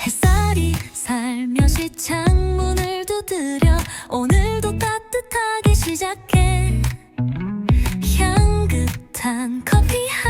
햇살이 살며시 창문을 두드려 오늘도 따뜻하게 시작해 향긋한 커피 한